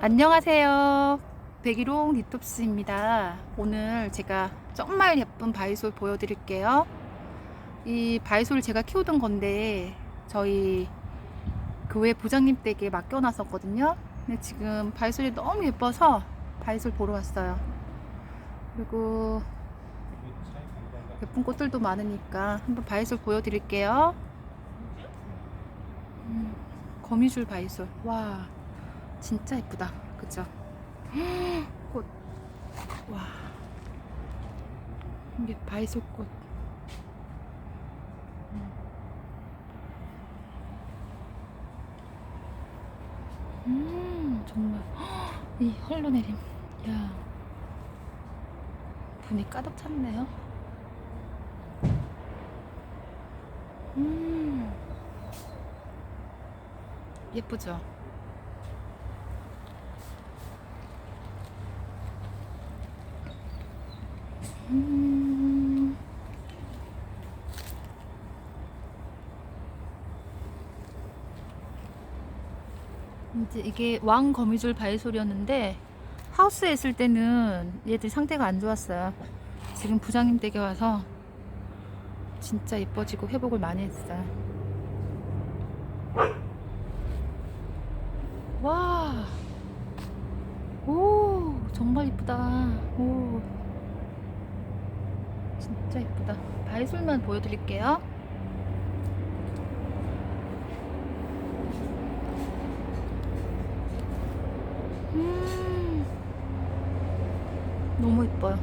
안녕하세요. 백일홍 리톱스입니다. 오늘 제가 정말 예쁜 바이솔 보여드릴게요. 이 바이솔 제가 키우던 건데 저희 교회 부장님 댁에 맡겨놨었거든요. 근데 지금 바이솔이 너무 예뻐서 바이솔 보러 왔어요. 그리고 예쁜 꽃들도 많으니까 한번 바이솔 보여드릴게요. 음, 거미줄 바이솔. 와, 진짜 예쁘다. 그죠? 꽃. 와. 이게 바이솔 꽃. 음, 정말. 이 흘러내림. 야. 분이 가득 찼네요. 음. 예쁘죠? 음. 이제 이게 왕 거미줄 바이솔이었는데 하우스에 있을 때는 얘들 상태가 안 좋았어요. 지금 부장님 댁에 와서 진짜 예뻐지고 회복을 많이 했어요. 와, 오, 정말 이쁘다. 오, 진짜 이쁘다. 바이솔만 보여드릴게요. 음, 너무 이뻐요.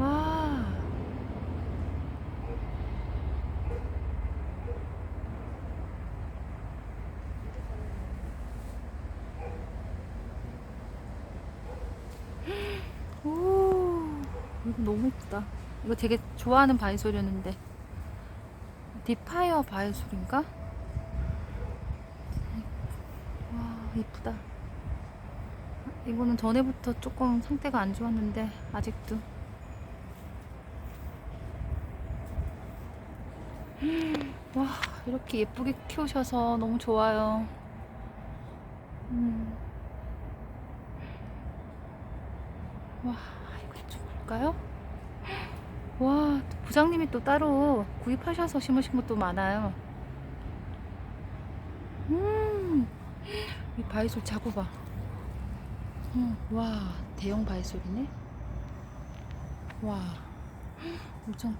와. 오, 이거 너무 이쁘다. 이거 되게 좋아하는 바이솔이었는데. 디파이어 바이솔인가? 와, 이쁘다. 이거는 전에부터 조금 상태가 안 좋았는데, 아직도. 와, 이렇게 예쁘게 키우셔서 너무 좋아요. 음. 와, 이거 좀 볼까요? 와, 또 부장님이 또 따로 구입하셔서 심으신 것도 많아요. 음, 이 바이솔 자고 봐. 음, 와, 대형 바이솔이네. 와, 엄청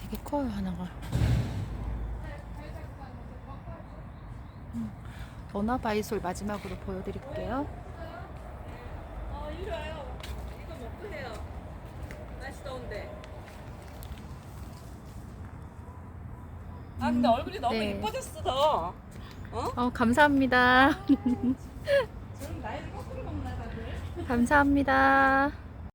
되게 커요, 하나가. 음, 러나 바이솔 마지막으로 보여드릴게요. 어, 이리 와요. 이거 먹고 해요. 날씨 더운데. 아, 근데 얼굴이 너무 네. 예뻐졌어, 더. 어? 어, 감사합니다. 저는 나이를 거꾸로 먹나, 다들? 감사합니다.